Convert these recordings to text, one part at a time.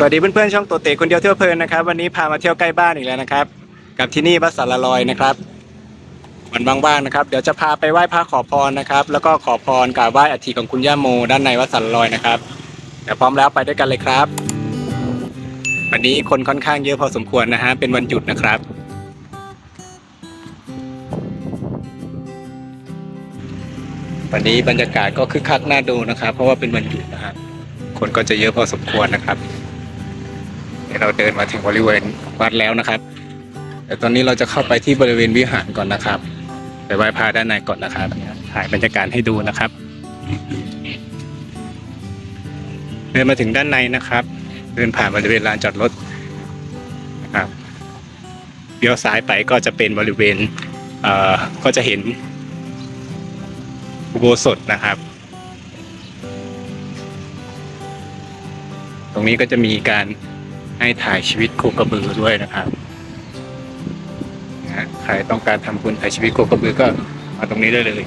สวัสดีเพื่อนๆช่องตัวเตะคนเดียวเที่ยวเพลินนะครับ วันนี้พามาเที่ยวใกล้บ้านอีกแล้วนะครับ กับที่นี่วัดสารลอยนะครับวันว่างๆนะครับ เดี๋ยวจะพาไปไหว้พระขอพรนะครับ แล้วก็ขอพรกราบไหว้อัฐิของคุณย่าโมด้านในวัดสารลอยนะครับเดี๋ยวพร้อมแล้วไปด้วยกันเลยครับ วันนี้คนค่อนข้างเยอะพอสมควรนะฮะเป็นวันหยุดนะครับ วันนี้บรรยากาศก็คึกคักน่าดูนะครับ เพราะว่าเป็นวันหยุดนะครับคนก็จะเยอะพอสมควรนะครับ เราเดินมาถึงบริเวณวัดแล้วนะครับแต่ตอนนี้เราจะเข้าไปที่บริเวณวิหารก่อนนะครับไปไหว้พระด้านในก่อนนะครับถ่ายบรรยากาศให้ดูนะครับ เดินมาถึงด้านในนะครับ เดินผ่านบริเวณลานจอดรถนะครับเลี้ยวซ้ายไปก็จะเป็นบริเวณเอ่อก็จะเห็นอุโบสถนะครับ ตรงนี้ก็จะมีการ ให้ถ่ายชีวิตโคกระบือด้วยนะครับนะใครต้องการทำบุญถ่ายชีวิตโคกระบือก็มาตรงนี้ได้เลย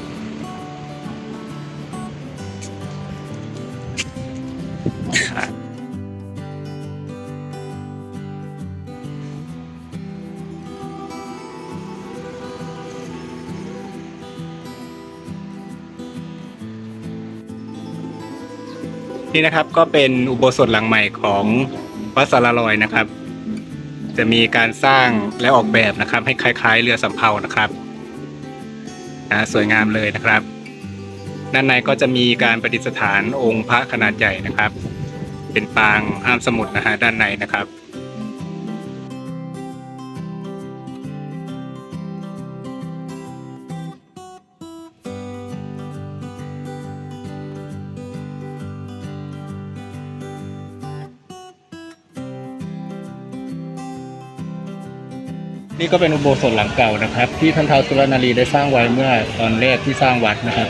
นี่นะครับก็เป็นอุโบสถหลังใหม่ของ วัดสารลอยนะครับ จะมีการสร้างและออกแบบนะครับ ให้คล้าย ๆ เรือสำเภานะครับนะสวยงามเลยนะครับ ด้านในก็จะมีการประดิษฐานองค์พระขนาดใหญ่นะครับ เป็นปางห้ามสมุดนะฮะด้านในนะครับ นี่ก็เป็นอุโบสถหลังเก่านะครับ ที่ท่านท้าวสุรนารีได้สร้างไว้เมื่อตอนแรกที่สร้างวัดนะครับ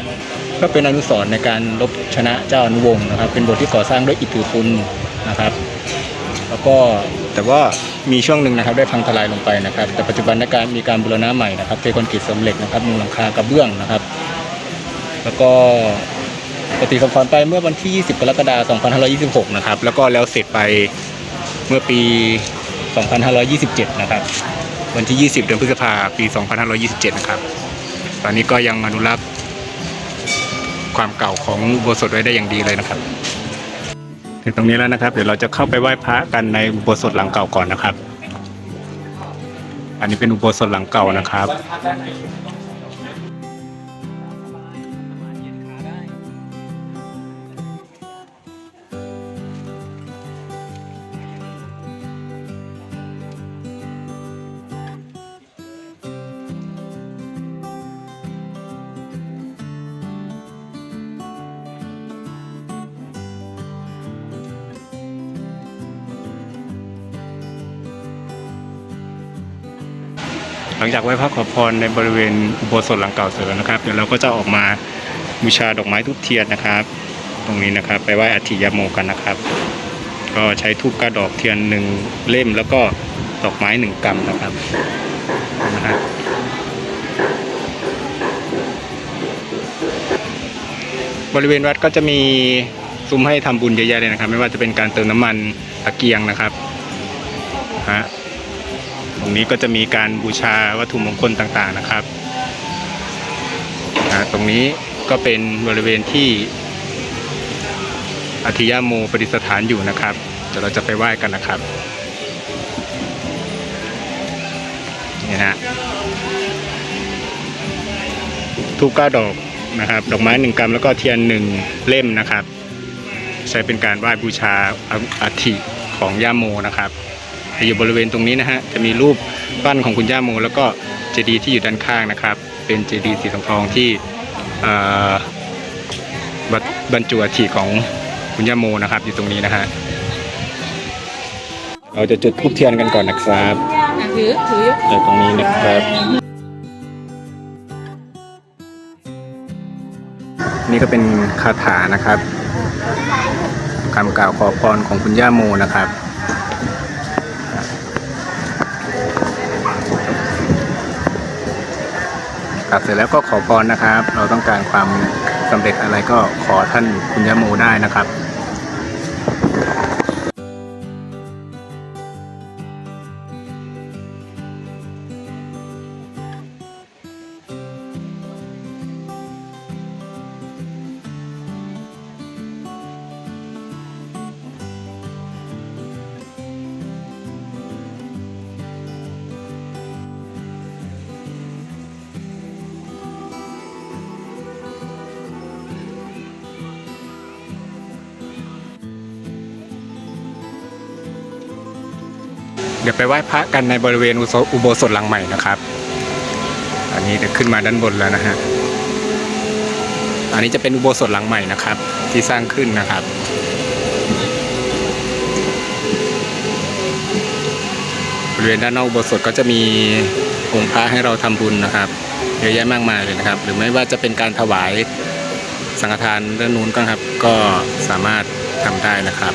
ก็เป็นอนุสรณ์ในการลบชนะเจ้าอนุวงศ์นะครับ เป็นบทที่ก่อสร้างด้วยอิฐถือปุนนะครับ แล้วก็แต่ว่ามีช่วงหนึ่งนะครับได้พังทลายลงไปนะครับ แต่ปัจจุบันในการมีการบูรณะใหม่นะครับเทคอนกรีตเสริมเหล็กนะครับมุงหลังคากระเบื้องนะครับ แล้วก็ปฏิสัมพันธ์ไปเมื่อวันที่ 20 กรกฎาคม 2526 นะครับ แล้วก็แล้วเสร็จไปเมื่อปี 2527 นะครับ วันที่ 20 เดือนพฤษภาปี 2527 นะครับ ตอนนี้ก็ยังอนุรักษ์ความเก่าของอุโบสถไว้ได้อย่างดีเลยนะครับ ถึงตรงนี้แล้วนะครับ เดี๋ยวเราจะเข้าไปไหว้พระกันในอุโบสถหลังเก่าก่อนนะครับ อันนี้เป็นอุโบสถหลังเก่านะครับ หลังจากไหว้พระขอพรในบริเวณอุโบสถหลังเก่าเสร็จแล้วนะครับ เดี๋ยวเราก็จะออกมาบูชาดอกไม้ทุบเทียนนะครับ ตรงนี้นะครับ ไปไหว้อัฐิยาโมกันนะครับ ก็ใช้ทูบกระดอกเทียนหนึ่งเล่มแล้วก็ดอกไม้หนึ่งกำนะครับนะฮะบริเวณวัดก็จะมีซุ้มให้ทำบุญเยอะแยะเลยนะครับ ไม่ว่าจะเป็นการเติมน้ำมันตะเกียงนะครับฮะ ตรงนี้ก็จะมีการบูชาวัตถุมงคลต่างๆนะครับ ตรงนี้ก็เป็นบริเวณที่อธิยาโมประดิษฐานอยู่นะครับ เดี๋ยวเราจะไปไหว้กันนะครับ นี่ฮะทูบเก้าดอกนะครับ ดอกไม้หนึ่งกรัมแล้วก็เทียนหนึ่งเล่มนะครับ ใช้เป็นการไหว้บูชาอัฐิของย่าโมนะครับ อยู่บริเวณตรงนี้นะฮะจะมีรูปปั้นของคุณย่าโม แล้วก็เจดีย์ที่อยู่ด้านข้างนะครับ เป็นเจดีย์สีทองทองที่เอ่อบรรบรรจุอัฐิของคุณย่าโมนะครับ อยู่ตรงนี้นะฮะเราจะจุดธูปเทียนกันก่อนนะครับถือถือยกในตรงนี้นะครับนี่ก็เป็นคาถานะครับคำกล่าวขอพรของคุณย่าโมนะครับ กลับเสร็จแล้วก็ขอพรนะครับ เราต้องการความสำเร็จอะไรก็ขอท่านคุณยะโมได้นะครับ เดี๋ยวไปไหว้พระกันในบริเวณอุโบสถหลังใหม่นะครับ อันนี้เดี๋ยวขึ้นมาด้านบนแล้วนะฮะ อันนี้จะเป็นอุโบสถหลังใหม่นะครับ ที่สร้างขึ้นนะครับบริเวณด้านนอกอุโบสถก็จะมีองค์พระให้เราทำบุญนะครับเยอะแยะมากมายเลยนะครับ หรือไม่ว่าจะเป็นการถวายสังฆทานด้านนู้นก็ครับ ก็สามารถทำได้นะครับ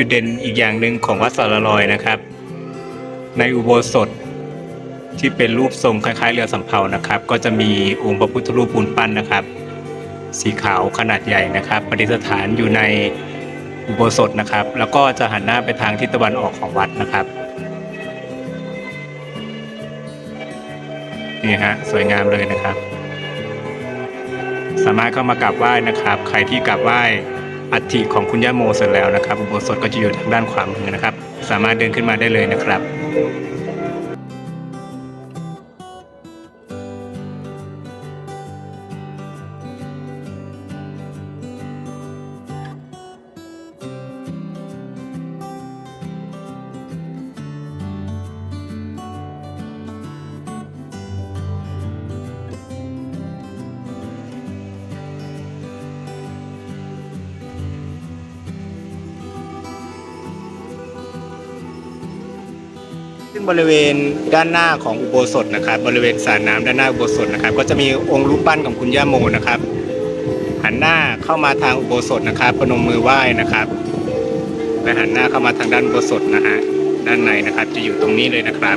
จุดเด่นอีกอย่างหนึ่งของวัดสารลอยนะครับ ในอุโบสถที่เป็นรูปทรงคล้ายๆ เรือสำเภานะครับ ก็จะมีองค์พระพุทธรูปปูนปั้นนะครับ สีขาวขนาดใหญ่นะครับประดิษฐานอยู่ในอุโบสถนะครับ แล้วก็จะหันหน้าไปทางทิศตะวันออกของวัดนะครับนี่ฮะสวยงามเลยนะครับ สามารถเข้ามากราบไหว้นะครับ ใครที่กราบไหว้ อัฐิของคุณย่าโมเสร็จแล้วนะครับอุโบสถก็จะอยู่ทางด้านขวามือนะครับ สามารถเดินขึ้นมาได้เลยนะครับ ซึ่งบริเวณด้านหน้าของอุโบสถนะครับ บริเวณสระน้ำด้านหน้าอุโบสถนะครับ ก็จะมีองค์รูปปั้นของคุณย่าโมนะครับ หันหน้าเข้ามาทางอุโบสถนะครับพนมมือไหว้นะครับและหันหน้าเข้ามาทางด้านอุโบสถนะฮะด้านในนะครับ จะอยู่ตรงนี้เลยนะครับ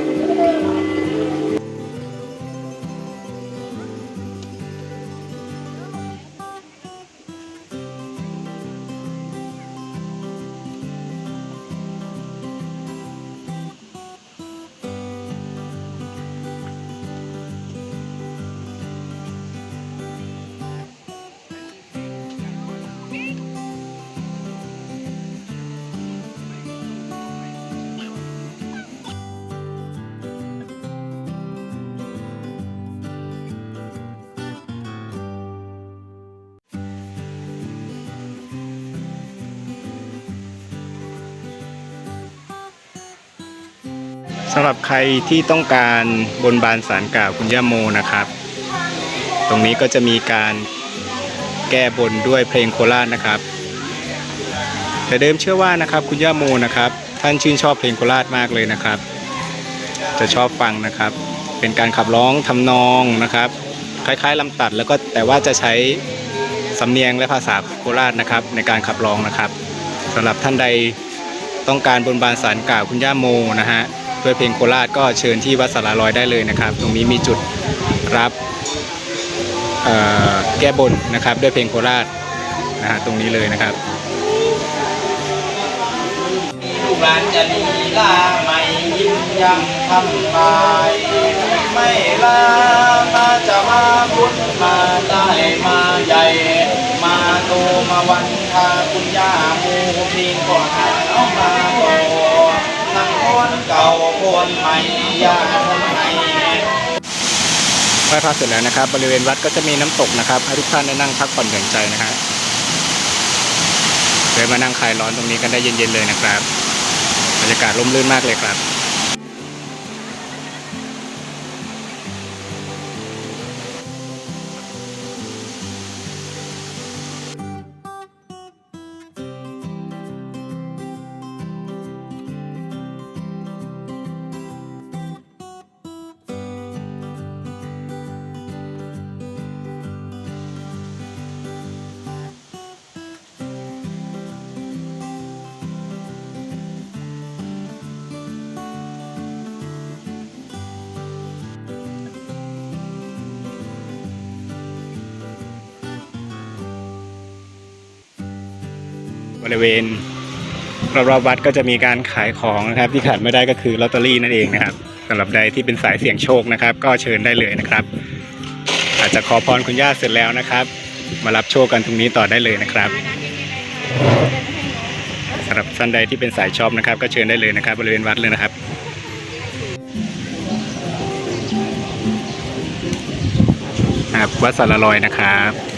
สำหรับใครที่ต้องการบนบานสารกล่าวคุณย่าโมนะครับ ตรงนี้ก็จะมีการแก้บนด้วยเพลงโคราชนะครับ แต่เดิมเชื่อว่านะครับคุณย่าโมนะครับ ท่านชื่นชอบเพลงโคราชมากเลยนะครับ จะชอบฟังนะครับ เป็นการขับร้องทำนองนะครับ คล้ายๆลำตัดแล้วก็แต่ว่าจะใช้สำเนียงและภาษาโคราชนะครับ ในการขับร้องนะครับสำหรับท่านใดต้องการบนบานสารกล่าวคุณย่าโมนะฮะ ด้วยเพลงโคราชก็เชิญที่วัดสารลอยได้เลยนะครับ ตรงนี้มีจุดรับแก้บนนะครับ ด้วยเพลงโคราชนะฮะตรงนี้เลยนะครับลูกหลานจะลีลาไม่ยิ้มยังทำบายไม่ลามาจะมาบุญมาได้มาใหญ่ มาโตมาวันทาคุณย่าโม นใหม่ย่าคนไหนไหว้พระเสร็จแล้วนะครับ บริเวณวัดก็จะมีน้ำตกนะครับให้ทุกท่านได้นั่งพักผ่อนหย่อนใจนะฮะเดินมานั่งคลายร้อนตรงนี้กันได้เย็นๆเลยนะครับบรรยากาศร่มรื่นมากเลยครับ บริเวณรอบๆวัดก็จะมีการขายของนะครับ ที่ขาดไม่ได้ก็คือลอตเตอรี่นั่นเองนะครับสำหรับใดที่เป็นสายเสี่ยงโชคนะครับ ก็เชิญได้เลยนะครับ อาจจะขอพรคุณย่าเสร็จแล้วนะครับ มารับโชคกันตรงนี้ต่อได้เลยนะครับสำหรับท่านใดที่เป็นสายชอปนะครับ ก็เชิญได้เลยนะครับ บริเวณวัดเลยนะครับครับวัดสารลอยนะครับ